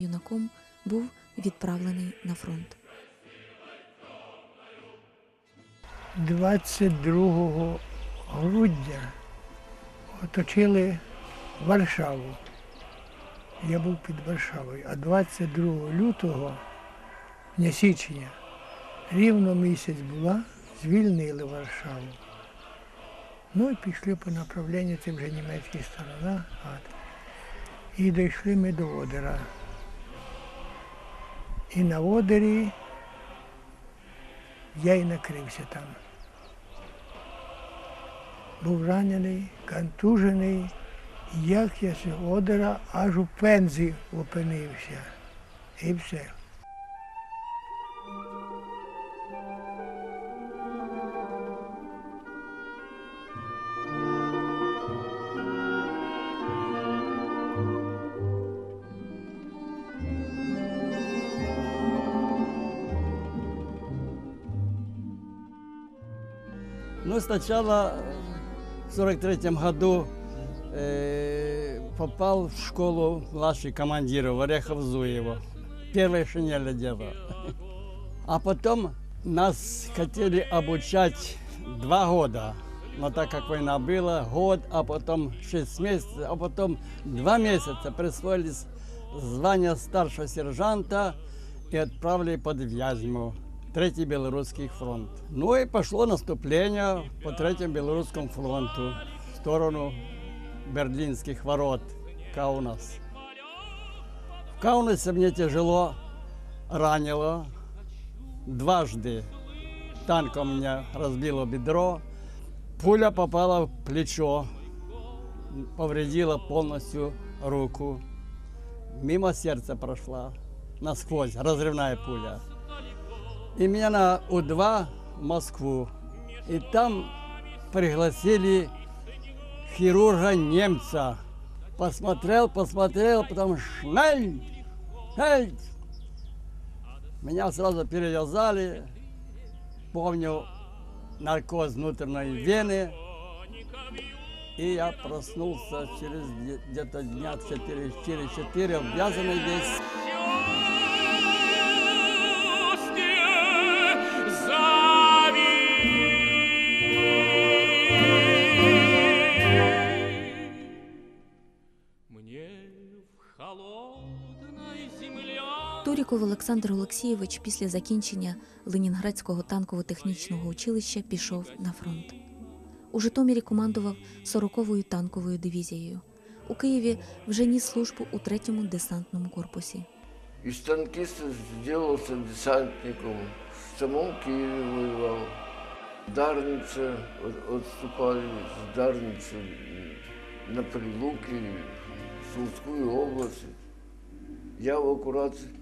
юнаком був відправлений на фронт. 22 грудня оточили Варшаву. Я був під Варшавою, а 22 лютого, не січня, рівно місяць була, звільнили Варшаву. Ну і пішли по направленню, це вже німецька сторона. І дійшли ми до Одера. І на Одері я і накрився там. Був ранений, контужений, як я з Одера аж у пензі опинився. І все. Сначала в 43 году э, попал в школу младший командира в Орехов-Зуево. Первая шинель одела. А потом нас хотели обучать два года. Но так как война была, год, а потом шесть месяцев, а потом два месяца присвоили с- звание старшего сержанта и отправили под Вязьму. Третий Белорусский фронт. Ну и пошло наступление по Третьему Белорусскому фронту в сторону Берлинских ворот, Каунас. В Каунасе мне тяжело ранило. Дважды танком меня разбило бедро. Пуля попала в плечо, повредила полностью руку. Мимо сердца прошла, насквозь, разрывная пуля. И меня на У-2 в Москву. И там пригласили хирурга немца. Посмотрел, посмотрел, потом шнель, шнель. Меня сразу перевязали. Помню наркоз внутренней вены. И я проснулся через где- где-то дня 4, через 4, обвязанный весь. Земля Олександр Олексійович після закінчення Ленінградського танково-технічного училища пішов на фронт. У Житомирі командував 40-ю танковою дивізією. У Києві вже ніс службу у 3-му десантному корпусі. Из танкиста сделался десантником. В самом Киеве воевал. Дарница, от- отступали с Дарницы на Прилуки, в Сумскую область. Я э,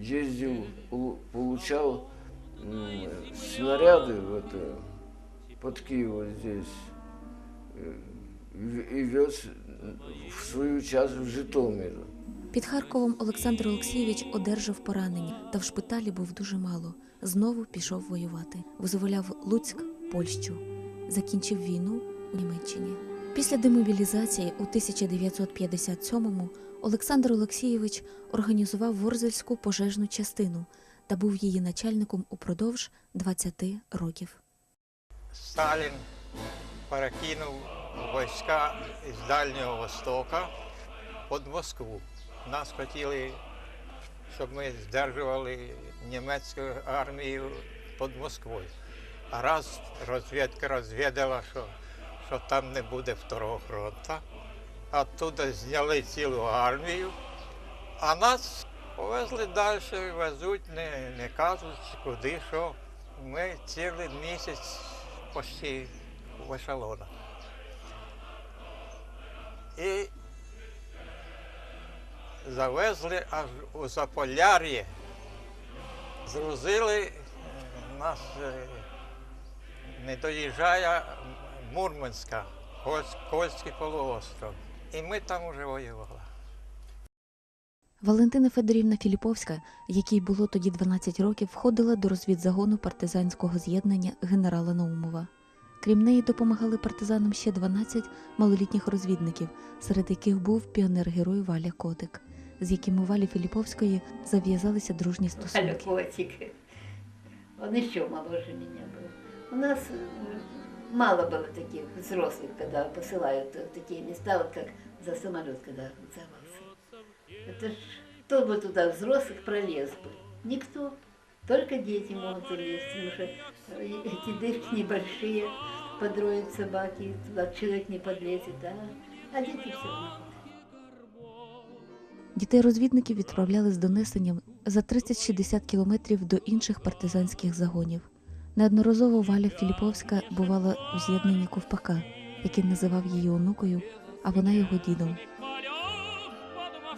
ездил, полу- получал м, снаряды в это, под Киевом здесь э, в- и вез в свою часть в Житомир. Під Харковом Олександр Олексійович одержав поранення, та в шпиталі був дуже мало. Знову пішов воювати. Визволяв Луцьк, Польщу. Закінчив війну у Німеччині. Після демобілізації у 1957-му Олександр Олексійович організував Ворзельську пожежну частину та був її начальником упродовж 20 років. Сталін перекинув війська з Дальнього Востока під Москву. Нас хотіли, щоб ми здержували німецьку армію під Москвою. А раз розвідка розвідала, що, що там не буде второго фронту, оттуда зняли цілу армію, а нас повезли далі, везуть, не, не кажуть, куди, що. Ми цілий місяць почти в ешелонах. І завезли аж у Заполяр'я, згрузили е, нас, е, не доїжджає Мурманська, Кольсь- Кольський полуостров. І ми там вже воювали. Валентина Федорівна Філіповська, якій було тоді 12 років, входила до розвідзагону партизанського з'єднання генерала Наумова. Крім неї допомагали партизанам ще 12 малолітніх розвідників, серед яких був піонер-герой Валя Котик. з яким у Валі Філіповської зав'язалися дружні стосунки. котик. Он еще моложе меня был. У нас э, мало было таких взрослых, когда посылают в такие места, вот как за самолет, когда взорвался. Это ж кто бы туда взрослых пролез бы? Никто. Только дети могут залезть, потому что э, эти дырки небольшие, подроют собаки, туда человек не подлезет, а, а дети все могут. Дітей-розвідників відправляли з донесенням за 30-60 кілометрів до інших партизанських загонів. Неодноразово Валя Філіповська бувала у з'єднанні ковпака, який називав її онукою, а вона його дідом.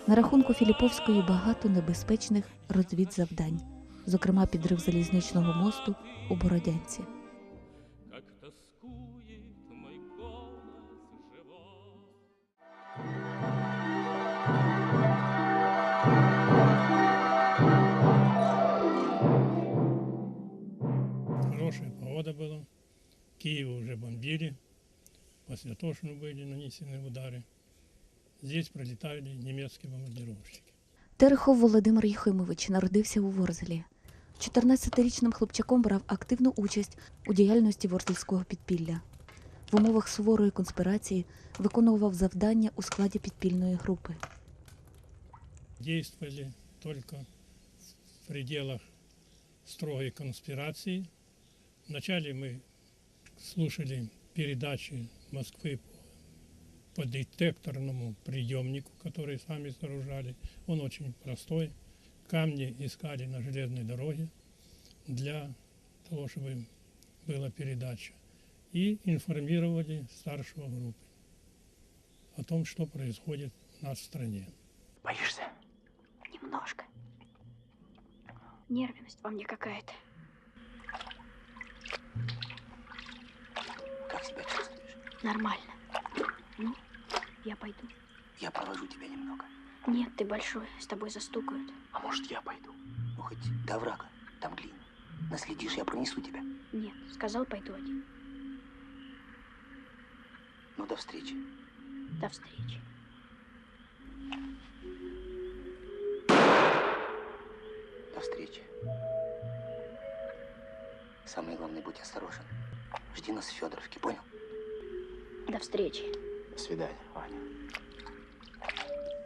На рахунку Філіповської багато небезпечних розвідзавдань, зокрема підрив залізничного мосту у Бородянці. Хорошая погода была. Киев уже бомбили. По Святошину были нанесены удары. Здесь пролетали немецкие бомбардировщики. Терехов Володимир Єхимович народився у Ворзелі. 14-річним хлопчаком брав активну участь у діяльності ворзельського підпілля. В умовах суворої конспірації виконував завдання у складі підпільної групи. Действовали только в пределах строгой конспирации. Вначале мы слушали передачи Москвы по детекторному приемнику, который сами сооружали. Он очень простой. Камни искали на железной дороге для того, чтобы была передача. И информировали старшего группы о том, что происходит у нас в стране. Боишься? Немножко. Нервность во мне какая-то. Как себя чувствуешь? Нормально. Ну, я пойду. Я провожу тебя немного. Нет, ты большой, с тобой застукают. А может, я пойду? Ну, хоть до врага. Там глина. Наследишь, я пронесу тебя. Нет, сказал, пойду один. Ну, до встречи. До встречи. До встречи. Самое главное, будь осторожен. Жди нас в Федоровке, понял? До встречи. До свидания, Ваня.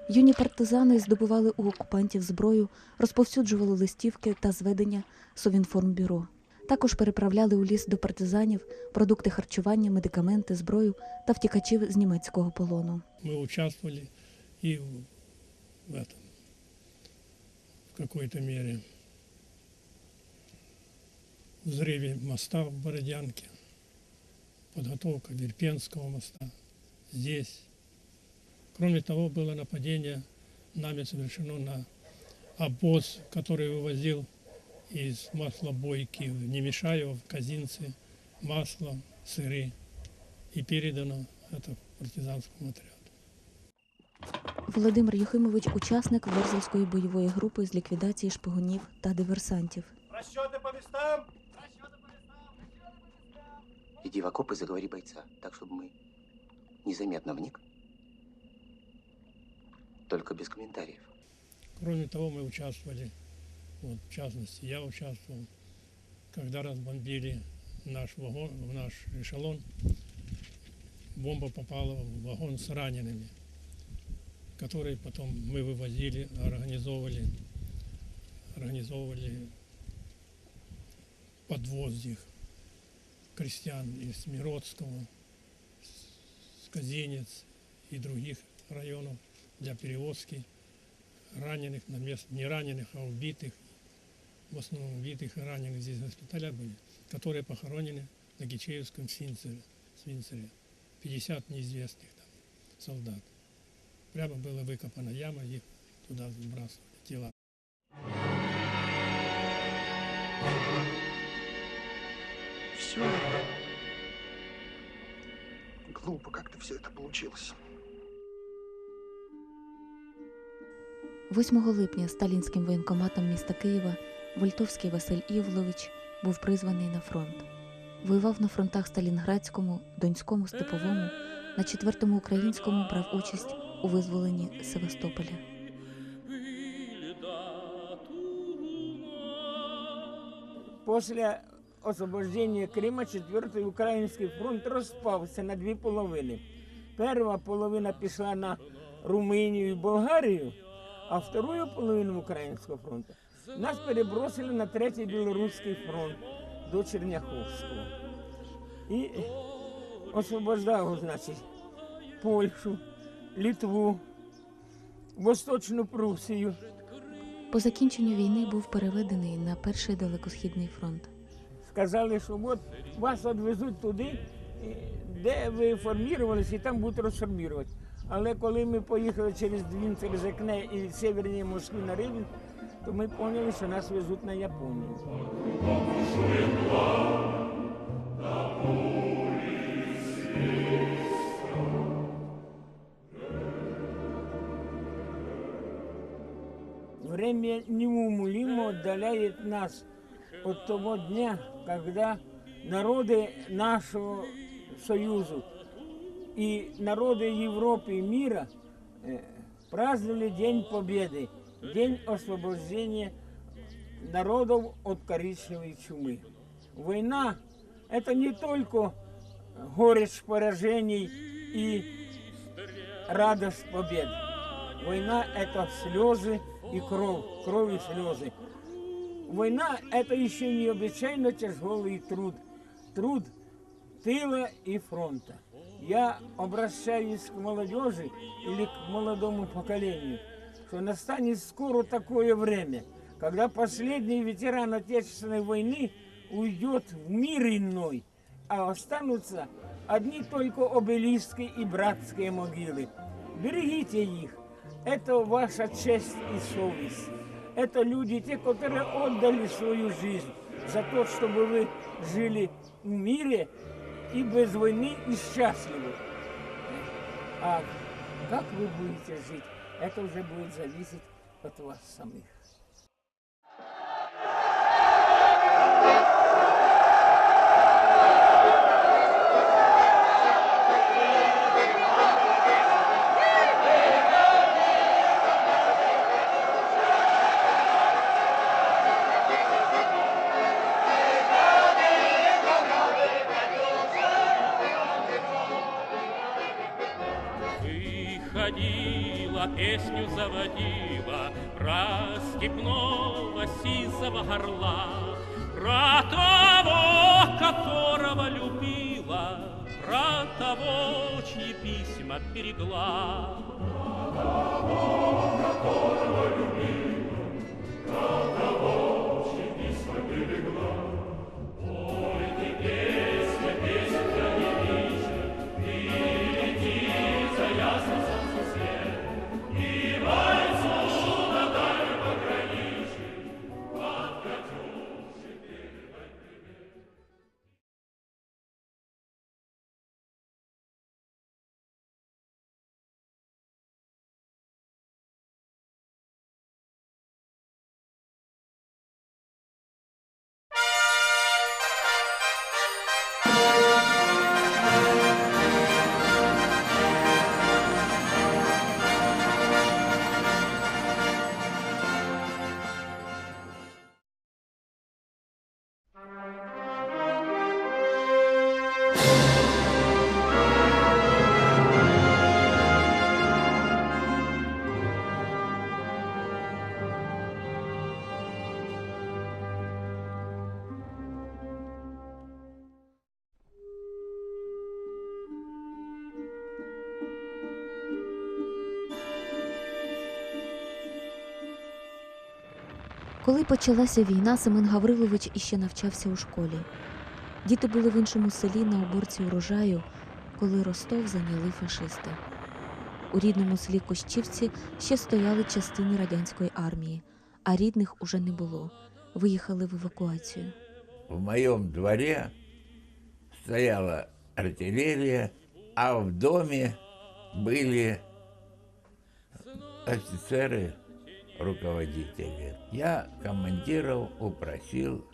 Юні партизани здобували у окупантів зброю, розповсюджували листівки та зведення Совінформбюро. Також переправляли у ліс до партизанів продукти харчування, медикаменти, зброю та втікачів з німецького полону. мы участвовали и в, в этом, в какой-то мере, в взрыве моста в Бородянке, подготовка Верпенского моста здесь. Кроме того, было нападение нами совершено на обоз, который вывозил из маслобойки в Немешаево, в Казинцы, масло, сыры. И передано это партизанскому отряду. Володимир Юхимович учасник Ворзельської бойової групи з ліквідації шпигунів та диверсантів. Иди в окоп и заговори бойца, так, чтобы мы незаметно вник. Только без комментариев. Кроме того, мы участвовали, вот, в частности, я участвовал, когда разбомбили наш вагон, в наш эшелон, бомба попала в вагон с ранеными, который потом мы вывозили, организовывали, организовывали подвоз их крестьян из Миродского, с Казинец и других районов для перевозки раненых на место, не раненых, а убитых, в основном убитых и раненых здесь госпиталя были, которые похоронены на Гичеевском Свинцере, Свинцере. 50 неизвестных там солдат. Прямо была выкопана яма, их туда сбрасывали тела. все. Глупо как-то все это получилось. 8 липня сталінським воєнкоматом міста Києва Вольтовський Василь Івлович був призваний на фронт. Воював на фронтах Сталінградському, Донському, Степовому, на 4-му українському брав участь у визволенні Севастополя. Після освобождения Крима 4-й Український фронт розпався на дві половини. Перша половина пішла на Румунію і Болгарію, а вторую половину Українського фронту нас перебросили на третій Білоруський фронт до Черняховського. І освобождав, значить, Польщу, Литву, Восточну Прусію. По закінченню війни був переведений на перший далекосхідний фронт. Сказали, що от вас відвезуть туди, де ви формувалися, і там будуть розформувати. Але коли ми поїхали через Двін, через Екне і северні Москви на Рівень, то ми зрозуміли, що нас везуть на Японію. Время неумолимо отдаляет нас от того дня, когда народы нашего Союза и народы Европы и мира э, праздновали День Победы, День освобождения народов от коричневой чумы. Война – это не только горечь поражений и радость побед. Война – это слезы и кровь, кровь и слезы. Война – это еще необычайно тяжелый труд. Труд тыла и фронта. Я обращаюсь к молодежи или к молодому поколению, что настанет скоро такое время, когда последний ветеран Отечественной войны уйдет в мир иной, а останутся одни только обелиски и братские могилы. Берегите их. Это ваша честь и совесть. Это люди, те, которые отдали свою жизнь за то, чтобы вы жили в мире и без войны и счастливы. А как вы будете жить, это уже будет зависеть от вас самих. Берегла. Коли почалася війна, Семен Гаврилович іще навчався у школі. Діти були в іншому селі на уборці урожаю, коли Ростов зайняли фашисти. У рідному селі Кощівці ще стояли частини радянської армії, а рідних уже не було. Виїхали в евакуацію. В моем дворе стояла артиллерия, а в доме были офицеры, руководители. Я командиров упросил,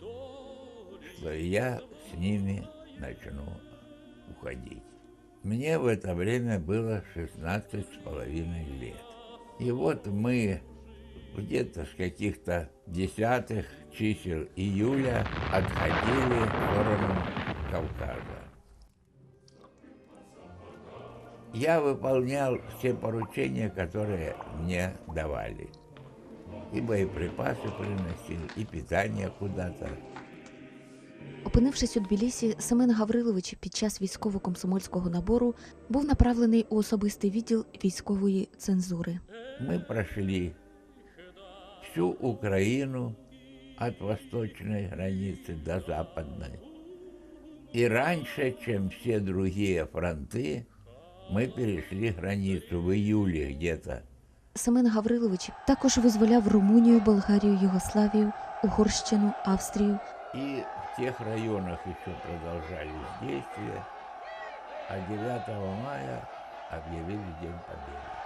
что я с ними начну уходить. Мне в это время было 16 с половиной лет. И вот мы где-то с каких-то десятых чисел июля отходили в сторону Кавказа. Я выполнял все поручения, которые мне давали. И боеприпасы приносил, и питание куда-то. Опинившись у Тбілісі, Семен Гаврилович під час військово-комсомольського набору був направлений у особистий відділ військової цензури. Мы прошли всю Украину от восточной границы до западной. И раньше, чем все другие фронты, мы перешли границу в июле где-то. Семен Гаврилович також визволяв Румунію, Болгарію, Югославію, Угорщину, Австрію. І в тих районах ще продолжались действия, а 9 мая об'явили День Победы.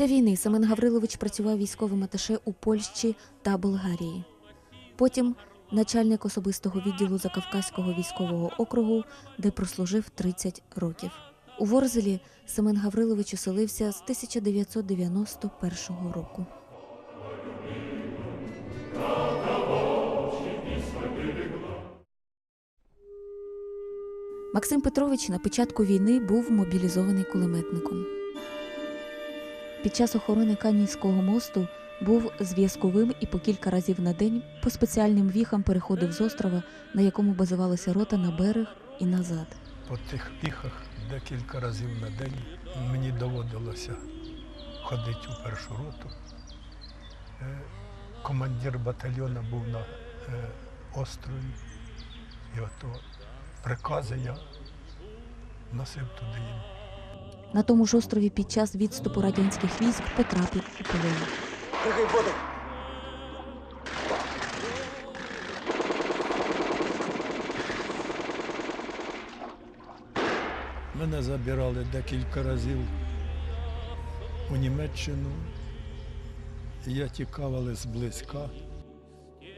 Після війни Семен Гаврилович працював військовим аташе у Польщі та Болгарії. Потім начальник особистого відділу Закавказького військового округу, де прослужив 30 років. У Ворзелі Семен Гаврилович оселився з 1991 року. Максим Петрович на початку війни був мобілізований кулеметником. Під час охорони Канівського мосту був зв'язковим і по кілька разів на день по спеціальним віхам переходив з острова, на якому базувалася рота на берег і назад. По тих піхах декілька разів на день мені доводилося ходити у першу роту. Е, Командир батальйону був на е, острові, і ото прикази я носив туди їм. На тому ж острові під час відступу радянських військ потрапив у полон. Мене забирали декілька разів у Німеччину. Я тікав, але зблизька.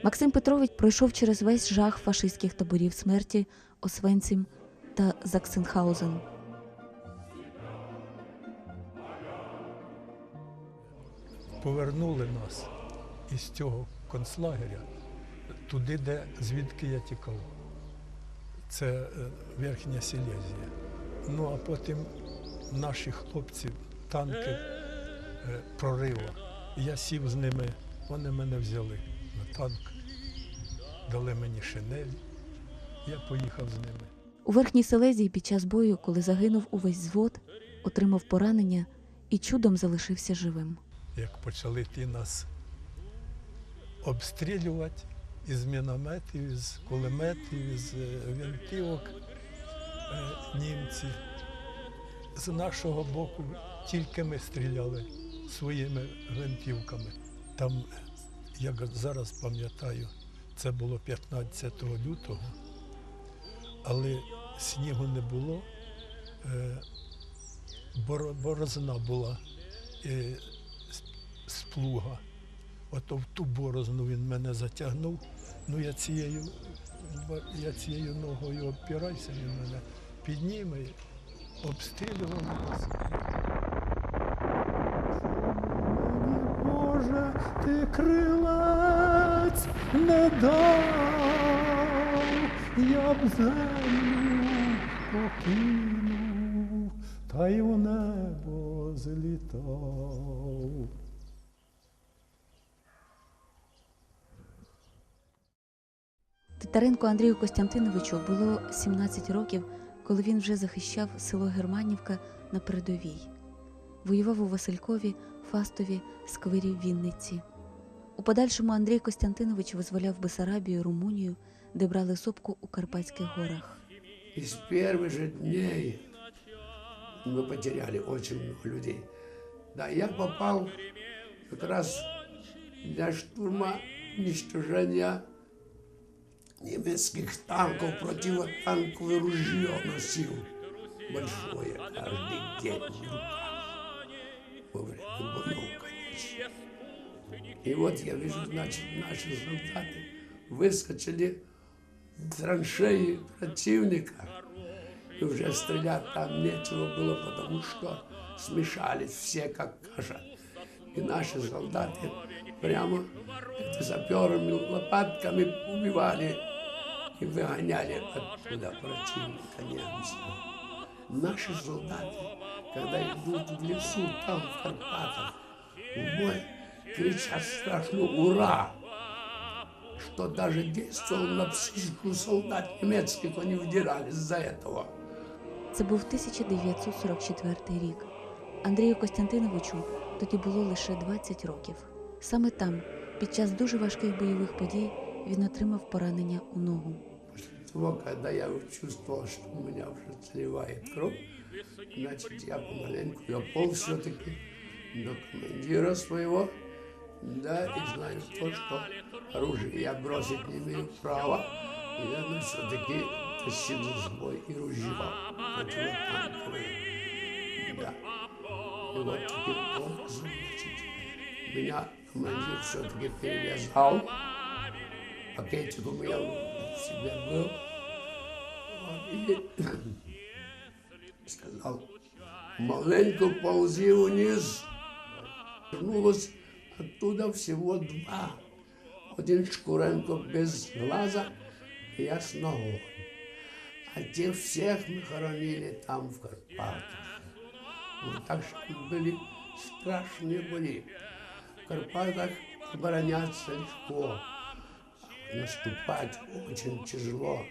Максим Петрович пройшов через весь жах фашистських таборів смерті Освенцим та Заксенхаузен. Повернули нас із цього концлагеря туди, де звідки я тікав. Це е, Верхня Сілезія. Ну а потім наші хлопці, танки е, прорива. Я сів з ними, вони мене взяли на танк, дали мені шинель, я поїхав з ними. У Верхній Селезії під час бою, коли загинув увесь звод, отримав поранення і чудом залишився живим. Як почали ті нас обстрілювати із мінометів, із кулеметів, із е, винтівок е, німці. З нашого боку тільки ми стріляли своїми гвинтівками. Там, як зараз пам'ятаю, це було 15 лютого, але снігу не було, е, борозна була з- плуга. Ото в ту борозну він мене затягнув. Ну я цією, я цією ногою обпираюся, він мене підніме, обстрілював нас. Боже, ти крилець не дав, я б землю покинув, та й в небо злітав. Титаренко Андрію Костянтиновичу було 17 років, коли він вже захищав село Германівка на передовій. Воював у Василькові, Фастові, Сквирі, Вінниці. У подальшому Андрій Костянтинович визволяв Бесарабію, Румунію, де брали сопку у Карпатських горах. Из первых же дней мы потеряли очень много людей. Да, я попал как раз для штурма уничтожения немецких танков, противотанковое ружье носил. Большое, каждый день в руках. Во время боев, конечно. И вот я вижу, значит, наши солдаты выскочили в траншеи противника. И уже стрелять там нечего было, потому что смешались все, как каша. И наши солдаты прямо это саперами, лопатками убивали и выгоняли оттуда противника немцев. Наши солдаты, когда идут в лесу, там, в Карпатах, в бой, кричат страшно «Ура!», что даже действовал на психику солдат немецких, они вдирались за этого. Це був 1944 рік. Андрію Костянтиновичу тоді було лише 20 років. Саме там, під час дуже важких бойових подій, він отримав поранення у ногу. Того, когда я чувствовал, что у меня уже сливает кровь, значит, я помаленьку, я пол все-таки до командира своего, да, и знаю то, что оружие я бросить не имею права, и я все-таки тащил за собой и ружье противотанковое. Да. И вот теперь полк, значит, меня командир все-таки перевязал, пакетик у меня в себе был. Вот, и сказал, маленько ползи вниз. Вернулось оттуда всего два. Один Шкуренко без глаза, и я с ногой. А тех всех мы хоронили там, в Карпатах. Вот так что были страшные бои. В Карпатах обороняться легко наступать очень тяжело.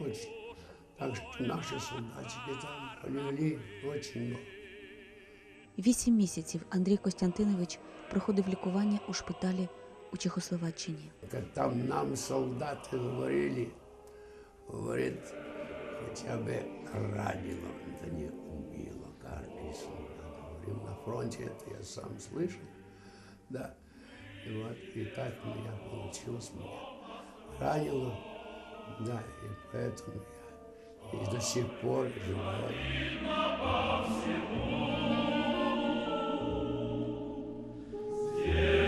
Очень. Так что наши солдатики там полегли очень много. Вісім місяців Андрій Костянтинович проходив лікування у шпиталі у Чехословаччині. Как там нам солдаты говорили, говорит, хотя бы ранило, это не убило каждый солдат. Говорим, на фронте это я сам слышал, да. И вот, и так у меня получилось, меня ранило, да, и поэтому я и до сих пор живой. Yeah.